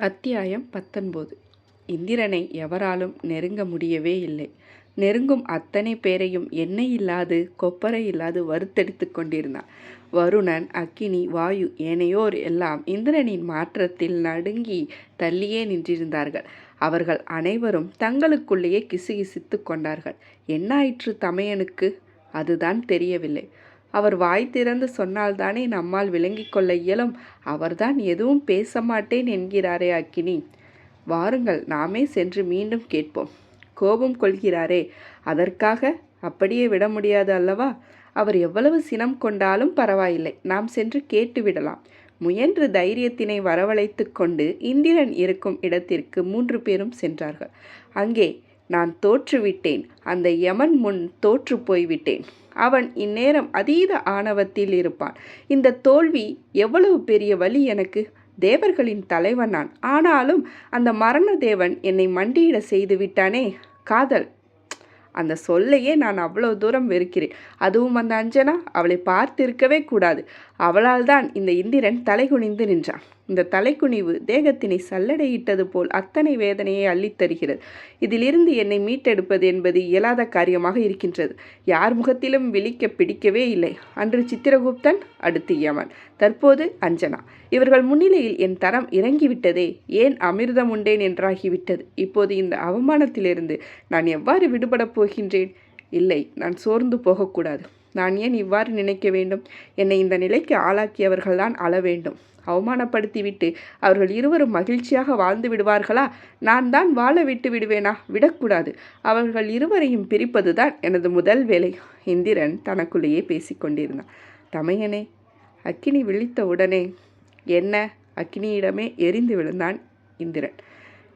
அத்தியாயம் பத்தொன்பது. இந்திரனை எவராலும் நெருங்க முடியவே இல்லை. நெருங்கும் அத்தனை பேரையும் எண்ணெய் இல்லாது கொப்பரை இல்லாது வறுத்தெடுத்து கொண்டிருந்தான். வருணன் அக்கினி வாயு ஏனையோர் எல்லாம் இந்திரனின் மாற்றத்தில் நடுங்கி தள்ளியே நின்றிருந்தார்கள். அவர்கள் அனைவரும் தங்களுக்குள்ளேயே கிசுகிசுத்து கொண்டார்கள். என்னாயிற்று தமையனுக்கு? அதுதான் தெரியவில்லை. அவர் வாய் திறந்து சொன்னால்தானே நம்மால் விளங்கிக் கொள்ள இயலும். அவர்தான் எதுவும் பேச மாட்டேன் என்கிறாரே அக்கினி. வாருங்கள் நாமே சென்று மீண்டும் கேட்போம். கோபம் கொள்கிறாரே அதற்காக அப்படியே விட முடியாது அல்லவா? அவர் எவ்வளவு சினம் கொண்டாலும் பரவாயில்லை. நாம் சென்று கேட்டுவிடலாம் முயன்று தைரியத்தினை வரவழைத்து கொண்டு இந்திரன் இருக்கும் இடத்திற்கு மூன்று பேரும் சென்றார்கள். அங்கே நான் தோற்றுவிட்டேன். அந்த யமன் முன் தோற்று போய்விட்டேன். அவன் இந்நேரம் அதீத ஆணவத்தில் இருப்பான். இந்த தோல்வி எவ்வளவு பெரிய வழி எனக்கு? தேவர்களின் தலைவன் நான். ஆனாலும் அந்த மரண தேவன் என்னை மண்டியிட செய்து விட்டானே? காதல். அந்த சொல்லையே நான் அவ்வளோ தூரம் வெறுக்கிறேன். அதுவும் அந்த அஞ்சனா? அவளை பார்த்திருக்கவே கூடாது. அவளால் தான் இந்த இந்திரன் தலைகுனிந்து நின்றான். இந்த தலைக்குனிவு தேகத்தினை சல்லடையிட்டது போல் அத்தனை வேதனையை அள்ளித்தருகிறது. இதிலிருந்து என்னை மீட்டெடுப்பது என்பது இயலாத காரியமாக இருக்கின்றது. யார் முகத்திலும் விழிக்க பிடிக்கவே இல்லை. அன்று சித்திரகுப்தன் அடுத்து யமன். தற்போது அஞ்சனா. இவர்கள் முன்னிலையில் என் தரம் இறங்கிவிட்டதே. ஏன் அமிர்தம் உண்டேன் என்றாகிவிட்டது. இப்போது இந்த அவமானத்திலிருந்து நான் எவ்வாறு விடுபடப் போகின்றேன்? இல்லை நான் சோர்ந்து போகக்கூடாது. நான் ஏன் இவ்வாறு நினைக்க வேண்டும்? என்னை இந்த நிலைக்கு ஆளாக்கியவர்கள்தான் அள வேண்டும். அவமானப்படுத்திவிட்டு அவர்கள் இருவரும் மகிழ்ச்சியாக வாழ்ந்து விடுவார்களா? நான் தான் வாழ விட்டு விடுவேனா? விடக்கூடாது. அவர்கள் இருவரையும் பிரிப்பதுதான் எனது முதல் வேலை. இந்திரன் தனக்குள்ளேயே பேசிக்கொண்டிருந்தான் தமையனே அக்கினி விழித்த உடனே என்ன? அக்கினியிடமே எரிந்து விழுந்தான் இந்திரன்.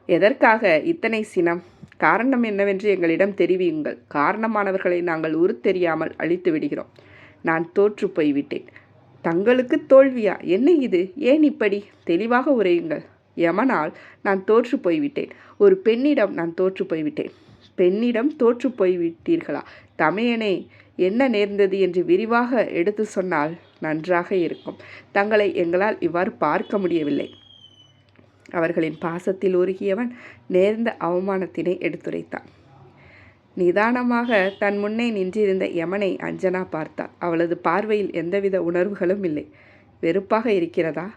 எதற்காக இத்தனை சினம்? காரணம் என்னவென்று எங்களிடம் தெரிவியுங்கள். காரணமானவர்களை நாங்கள் உருத்தெரியாமல் அழித்து விடுகிறோம். நான் தோற்று போய்விட்டேன். தங்களுக்கு தோல்வியா? என்ன இது? ஏன் இப்படி? தெளிவாக உரையுங்கள். எமனால் நான் தோற்று போய்விட்டேன். ஒரு பெண்ணிடம் நான் தோற்று போய்விட்டேன். பெண்ணிடம் தோற்று போய்விட்டீர்களா? தமையனே என்ன நேர்ந்தது என்று விரிவாக எடுத்து சொன்னால் நன்றாக இருக்கும். தங்களை எங்களால் இவ்வாறு பார்க்க முடியவில்லை. அவர்களின் பாசத்தில் உருகியவன் நேர்ந்த அவமானத்தினை எடுத்துரைத்தான். நிதானமாக தன் முன்னே நின்றிருந்த யமனை அஞ்சனா பார்த்தாள். அவளது பார்வையில் எந்தவித உணர்வுகளும் இல்லை. வெறுப்பாக இருக்கிறதா?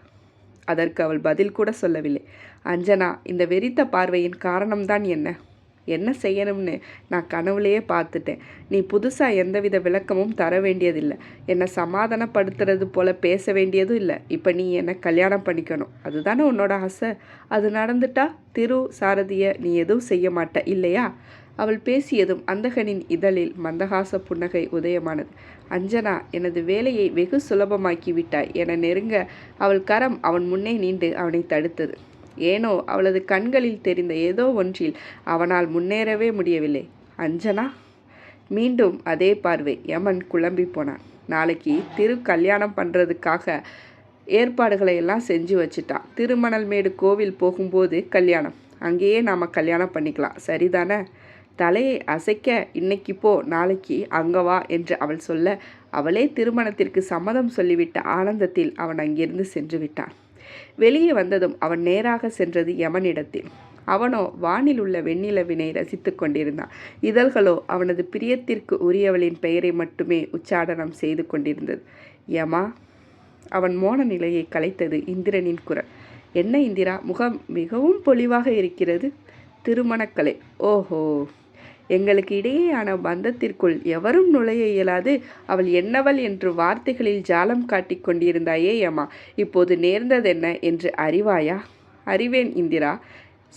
அதற்கு அவள் பதில் கூட சொல்லவில்லை. அஞ்சனா இந்த வெறித்த பார்வையின் காரணம்தான் என்ன? என்ன செய்யணும்னு நான் கனவுலையே பார்த்துட்டேன். நீ புதுசாக எந்தவித விளக்கமும் தர வேண்டியதில்லை. என்னை சமாதானப்படுத்துறது போல் பேச வேண்டியதும் இல்லை. இப்போ நீ என்னை கல்யாணம் பண்ணிக்கணும். அதுதானே உன்னோட ஆசை. அது நடந்துட்டா திரு சாரதியை நீ எதுவும் செய்ய மாட்ட இல்லையா? அவள் பேசியதும் அந்தகனின் இதழில் மந்தகாச புன்னகை உதயமானது. அஞ்சனா எனது வேலையை வெகு சுலபமாக்கி விட்டாய். என நெருங்க அவள் கரம் அவன் முன்னே நீண்டு அவனை தடுத்தது. ஏனோ அவளது கண்களில் தெரிந்த ஏதோ ஒன்றில் அவனால் முன்னேறவே முடியவில்லை. அஞ்சனா? மீண்டும் அதே பார்வை. யமன் குழம்பி போனான். நாளைக்கு திரு கல்யாணம் பண்ணுறதுக்காக ஏற்பாடுகளை எல்லாம் செஞ்சு வச்சுட்டான் திருமணல்மேடு கோவில் போகும்போது கல்யாணம். அங்கேயே நாம் கல்யாணம் பண்ணிக்கலாம். சரிதானே? தலையை அசைக்க இன்னைக்கு போ. நாளைக்கு அங்கே வா என்று அவள் சொல்ல அவளே திருமணத்திற்கு சம்மதம் சொல்லிவிட்ட ஆனந்தத்தில் அவன் அங்கிருந்து சென்று விட்டான். வெளியே வந்ததும் அவன் நேராக சென்றது யமனிடத்தில். அவனோ வானில் உள்ள வெண்ணிலவினை ரசித்து கொண்டிருந்தான். இதழ்களோ அவனது பிரியத்திற்கு உரியவளின் பெயரை மட்டுமே உச்சாடனம் செய்து கொண்டிருந்தது. யமா அவன் மோன நிலையை கலைத்தது இந்திரனின் குரல். என்ன இந்திரா முகம் மிகவும் பொலிவாக இருக்கிறது. திருமணக்கலை. ஓஹோ! எங்களுக்கு இடையேயான பந்தத்திற்குள் எவரும் நுழைய இயலாது. அவள் என்னவள் என்று வார்த்தைகளில் ஜாலம் காட்டிக் கொண்டிருந்தாயே ஏமா இப்போது நேர்ந்ததென்ன என்று அறிவாயா? அறிவேன் இந்திரா.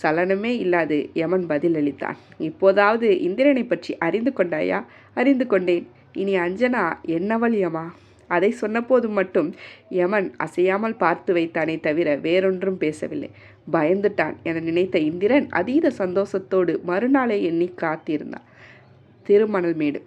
சலனமே இல்லாது யமன் பதிலளித்தான். இப்போதாவது இந்திரனை பற்றி அறிந்து கொண்டாயா? அறிந்து கொண்டேன். இனி அஞ்சனா என்னவள் யமா அதை சொன்னபோது மட்டும் யமன் அசையாமல் பார்த்து வைத்தானே தவிர வேறொன்றும் பேசவில்லை. பயந்துட்டான் என நினைத்த இந்திரன் அதீத சந்தோஷத்தோடு மறுநாளை எண்ணி காத்திருந்தான். திருமணல்மேடு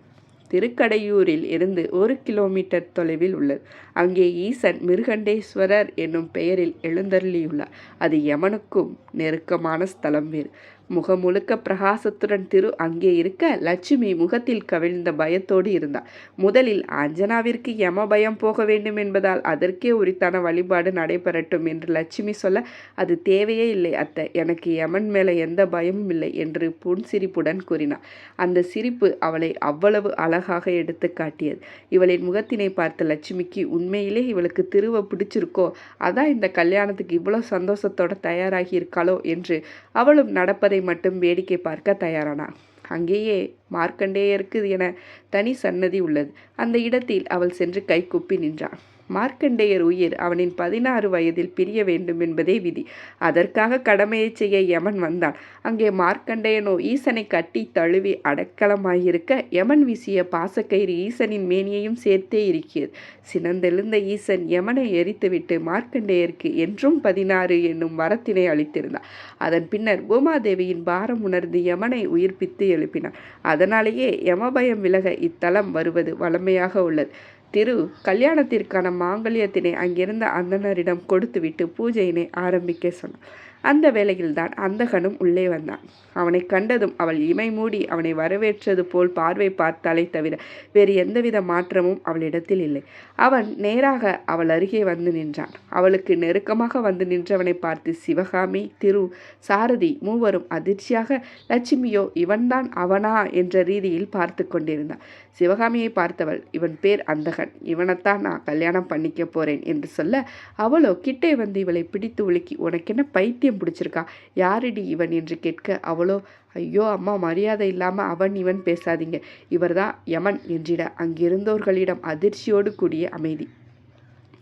திருக்கடையூரில் இருந்து ஒரு கிலோமீட்டர் தொலைவில் உள்ளது. அங்கே ஈசன் மிருகண்டேஸ்வரர் என்னும் பெயரில் எழுந்தருளியுள்ளார். அது யமனுக்கும் நெருக்கமான ஸ்தலம் வேறு. முகம் முழுக்க பிரகாசத்துடன் திரு அங்கே இருக்க லட்சுமி முகத்தில் கவிழ்ந்த பயத்தோடு இருந்தாள். முதலில் அஞ்சனாவிற்கு யம பயம் போக வேண்டும் என்பதால் அதற்கே உரித்தான வழிபாடு நடைபெறட்டும் என்று லட்சுமி சொல்ல அது தேவையே இல்லை அத்தை எனக்கு யமன் மேலே எந்த பயமும் இல்லை என்று புன்சிரிப்புடன் கூறினார் அந்த சிரிப்பு அவளை அவ்வளவு அழகாக எடுத்து காட்டியது. இவளின் முகத்தினை பார்த்த லட்சுமிக்கு உண்மையிலே இவளுக்கு திருவ பிடிச்சிருக்கோ? அதான் இந்த கல்யாணத்துக்கு இவ்வளோ சந்தோஷத்தோட தயாராகி இருக்காளோ? என்று அவளும் நடப்பதை மட்டும் வேடிக்கை பார்க்க தயாரானாள் அங்கேயே மார்க்கண்டேயருக்கு என தனி சன்னதி உள்ளது. அந்த இடத்தில் அவள் சென்று கைகூப்பி நின்றாள். மார்க்கண்டேயர் உயிர் அவனின் பதினாறு வயதில் பிரிய வேண்டும் என்பதே விதி. அதற்காக கடமையை செய்ய யமன் வந்தான். அங்கே மார்க்கண்டேயனோ ஈசனை கட்டி தழுவி அடக்கலமாயிருக்க யமன் வீசிய பாசக்கயிறு ஈசனின் மேனியையும் சேர்த்தே இருக்கிறது. சினந்தெழுந்த ஈசன் யமனை எரித்துவிட்டு மார்க்கண்டேயருக்கு என்றும் பதினாறு என்னும் வரத்தினை அளித்திருந்தார் அதன் பின்னர் பூமாதேவியின் பாரம் உணர்ந்து யமனை உயிர்ப்பித்து எழுப்பினார் அதனாலேயே யமபயம் விலக இத்தலம் வருவது வளமையாக உள்ளது. திரு கல்யாணத்திற்கான மாங்கல்யத்தினை அங்கிருந்த அந்தனரிடம் கொடுத்துவிட்டு பூஜையினை ஆரம்பிக்க சொன்னான். அந்த வேளையில்தான் அந்தகனும் உள்ளே வந்தான். அவனை கண்டதும் அவள் இமை மூடி அவனை வரவேற்றது போல் பார்வை பார்த்தாலே தவிர வேறு எந்தவித மாற்றமும் அவளிடத்தில் இல்லை. அவன் நேராக அவள் அருகே வந்து நின்றான். அவளுக்கு நெருக்கமாக வந்து நின்றவனை பார்த்து சிவகாமி திரு சாரதி மூவரும் அதிர்ச்சியாக லட்சுமியோ இவன்தான் அவனா? என்ற ரீதியில் பார்த்து கொண்டிருந்தான். சிவகாமியை பார்த்தவள் இவன் பேர் அந்தகன். இவனைத்தான் நான் கல்யாணம் பண்ணிக்க போறேன் என்று சொல்ல அவளோ கிட்டே வந்து இவளை பிடித்து உலுக்கி உனக்கு என்ன பைத்தியம் பிடிச்சிருக்கா? யாரிடி இவன்? என்று கேட்க அவளோ ஐயோ அம்மா மரியாதை இல்லாமல் அவன் இவன் பேசாதீங்க. இவர்தான் யமன் என்றிட அங்கிருந்தோர்களிடம் அதிர்ச்சியோடு கூடிய அமைதி.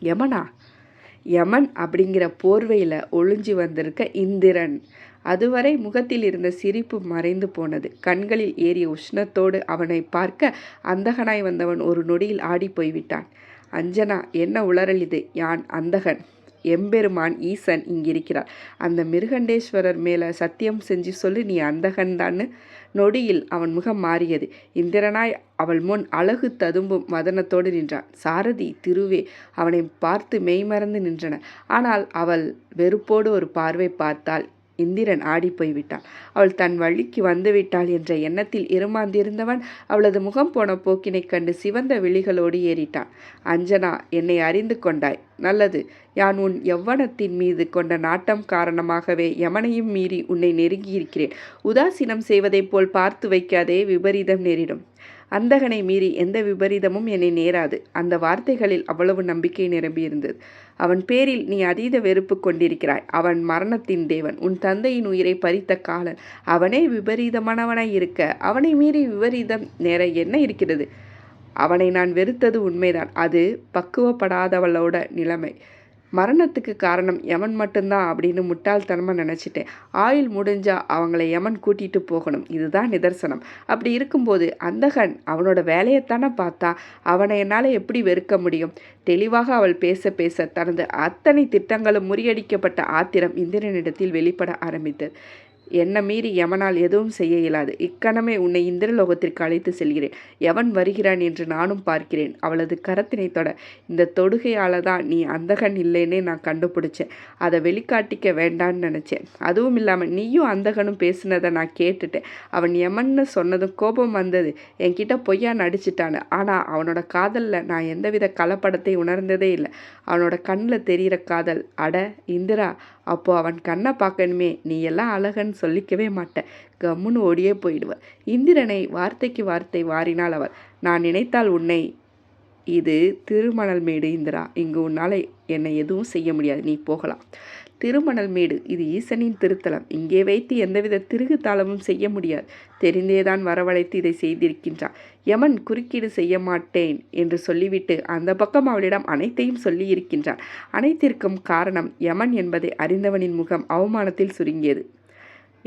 யமனா? யமன் அப்படிங்கிற போர்வையில் ஒளிஞ்சு வந்திருக்க இந்திரன். அதுவரை முகத்தில் இருந்த சிரிப்பு மறைந்து போனது. கண்களில் ஏறிய உஷ்ணத்தோடு அவனை பார்க்க அந்தகனாய் வந்தவன் ஒரு நொடியில் ஆடி போய்விட்டான். அஞ்சனா என்ன உளறல் இது? யான் அந்தகன்? எம்பெருமான் ஈசன் இங்கிருக்கிறார். அந்த மிருகண்டேஸ்வரர் மேலே சத்தியம் செஞ்சு சொல்லி நீ அந்தகன்தான்னு. நொடியில் அவன் முகம் மாறியது. இந்திரனாய் அவள் முன் அழகு ததும்பும் மதனத்தோடு நின்றான். சாரதி திருவே அவனை பார்த்து மெய்மறந்து நின்றன. ஆனால் அவள் வெறுப்போடு ஒரு பார்வை பார்த்தாள். இந்திரன் ஆடி போய்விட்டான். அவள் தன் வழிக்கு வந்துவிட்டாள் என்ற எண்ணத்தில் இருமாந்திருந்தவன் அவளது முகம் போன போக்கினைக் கண்டு சிவந்த விழிகளோடு ஏறிட்டான். அஞ்சனா என்னை அறிந்து கொண்டாய். நல்லது. யான் உன் எவ்வனத்தின் மீது கொண்ட நாட்டம் காரணமாகவே யமனையும் மீறி உன்னை நெருங்கியிருக்கிறேன். உதாசீனம் செய்வதைப் போல் பார்த்து வைக்காதே விபரீதம் நேரிடும். அந்தகனை மீறி எந்த விபரீதமும் என்னை நேராது. அந்த வார்த்தைகளில் அவ்வளவு நம்பிக்கை நிரம்பியிருந்தது. அவன் பேரில் நீ அதீத வெறுப்பு கொண்டிருக்கிறாய். அவன் மரணத்தின் தேவன். உன் தந்தையின் உயிரை பறித்த காலன். அவனே விபரீதமானவனாய் இருக்க. அவனை மீறி விபரீதம் நேர என்ன இருக்கிறது? அவனை நான் வெறுத்தது உண்மைதான். அது பக்குவப்படாதவளோட நிலைமை. மரணத்துக்கு காரணம் யமன் மட்டும்தான் அப்படின்னு முட்டாள்தனமாக நினச்சிட்டேன். ஆயுள் முடிஞ்சால் அவங்கள யமன் கூட்டிகிட்டு போகணும். இதுதான் நிதர்சனம். அப்படி இருக்கும்போது அந்தகன் அவனோட வேலையைத்தானே பார்த்தா அவனை என்னால் எப்படி வெறுக்க முடியும்? தெளிவாக அவள் பேச பேச தனது அத்தனை திட்டங்களும் முறியடிக்கப்பட்ட ஆத்திரம் இந்திரனிடத்தில் வெளிப்பட ஆரம்பித்தது. என்னை மீறி எவனால் எதுவும் செய்ய இயலாது. இக்கணமே உன்னை இந்திரலோகத்திற்கு அழைத்து செல்கிறேன். எவன் வருகிறான் என்று நானும் பார்க்கிறேன். அவளது கரத்தினை தொட இந்த தொடுகையால் தான் நீ அந்தகன் இல்லைன்னே நான் கண்டுபிடிச்சேன். அதை வெளிக்காட்டிக்க வேண்டான்னு நினச்சேன். அதுவும் இல்லாமல் நீயும் அந்தகனும் பேசினதை நான் கேட்டுட்டேன். அவன் எமன்னு சொன்னதும் கோபம் வந்தது. என்கிட்ட பொய்யா நடிச்சிட்டான்னு ஆனால் அவனோட காதலில் நான் எந்தவித கலப்படத்தை உணர்ந்ததே இல்லை. அவனோட கண்ணில் தெரிகிற காதல் அட இந்திரா அப்போது அவன் கண்ணை பார்க்கணுமே நீ எல்லாம் அழகன்னு சொல்லிக்கவே மாட்டேன் கம்முன்னு ஓடியே போயிடுவ இந்திரனை வார்த்தைக்கு வார்த்தை வாரினாள் அவள். நான் நினைத்தால் உன்னை இது திருமணல் மேடு இந்திரா. இங்கு உன்னால் என்னை எதுவும் செய்ய முடியாது. நீ போகலாம். திருமணல் மேடு. இது ஈசனின் திருத்தலம். இங்கே வைத்து எந்தவித திருகு தாளமும் செய்ய முடியாது. தெரிந்தேதான் வரவழைத்து இதை செய்திருக்கின்றான் யமன் குறுக்கீடு செய்ய மாட்டேன் என்று சொல்லிவிட்டு அந்த பக்கம் அவளிடம் அனைத்தையும் சொல்லியிருக்கின்றான் அனைத்திற்கும் காரணம் யமன் என்பதை அறிந்தவனின் முகம் அவமானத்தில் சுருங்கியது.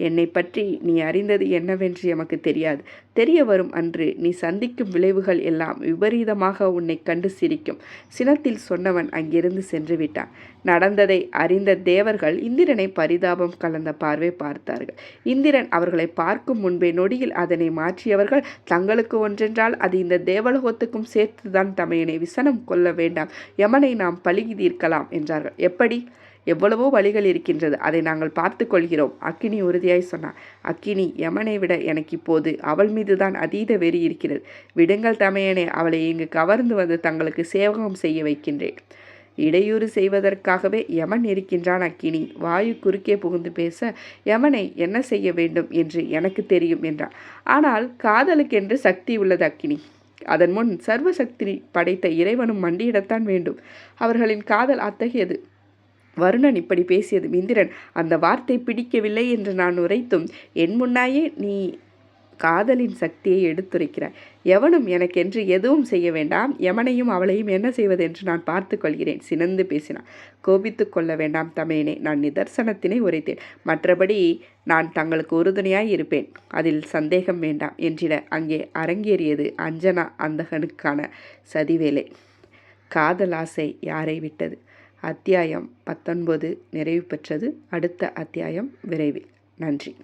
என்னை பற்றி நீ அறிந்தது என்னவென்று எமக்கு தெரியாது. தெரிய வரும் அன்று நீ சந்திக்கும் விளைவுகள் எல்லாம் விபரீதமாக உன்னை கண்டு சிரிக்கும். சினத்தில் சொன்னவன் அங்கிருந்து சென்று விட்டான். நடந்ததை அறிந்த தேவர்கள் இந்திரனை பரிதாபம் கலந்த பார்வை பார்த்தார்கள். இந்திரன் அவர்களை பார்க்கும் முன்பே நொடியில் அதனை மாற்றியவர்கள் தங்களுக்கு ஒன்றென்றால் அது இந்த தேவலோகத்துக்கும் சேர்த்துதான் தமையனை விசனம் கொள்ள வேண்டாம். யமனை நாம் பழுகி தீர்க்கலாம் என்றார்கள். எப்படி? எவ்வளவோ வழிகள் இருக்கின்றது. அதை நாங்கள் பார்த்து கொள்கிறோம் அக்கினி உறுதியாய் சொன்னார். அக்கினி யமனை விட எனக்கு இப்போது அவள் மீதுதான் அதீத வெறி இருக்கிறது. விடுங்கள் தமையனே அவளை இங்கு கவர்ந்து வந்து தங்களுக்கு சேவகம் செய்ய வைக்கின்றேன். இடையூறு செய்வதற்காகவே யமன் இருக்கின்றான் அக்கினி. வாயு குறுக்கே புகுந்து பேச யமனை என்ன செய்ய வேண்டும் என்று எனக்கு தெரியும் என்றார் ஆனால் காதலுக்கென்று சக்தி உள்ளது அக்கினி. அதன் முன் சர்வசக்தி படைத்த இறைவனும் மண்டியிடத்தான் வேண்டும். அவர்களின் காதல் அத்தகையது. வருணன் இப்படி பேசியது இந்திரன். அந்த வார்த்தை பிடிக்கவில்லை என்று நான் உரைத்தும் என் முன்னாயே நீ காதலின் சக்தியை எடுத்துரைக்கிறாய். எவனும் எனக்கென்று எதுவும் செய்ய வேண்டாம். எவனையும் அவளையும் என்ன செய்வது என்று நான் பார்த்து கொள்கிறேன் சினந்து பேசினான். கோபித்து கொள்ள வேண்டாம் தமையனே நான் நிதர்சனத்தினை உரைத்தேன். மற்றபடி நான் தங்களுக்கு உறுதுணையாய் இருப்பேன். அதில் சந்தேகம் வேண்டாம் என்றிட அங்கே அரங்கேறியது அஞ்சனா அந்தகனுக்கான சதிவேலை. காதல் ஆசை யாரை விட்டது? அத்தியாயம் பத்தொன்பது நிறைவு பெற்றது. அடுத்த அத்தியாயம் விரைவில். நன்றி.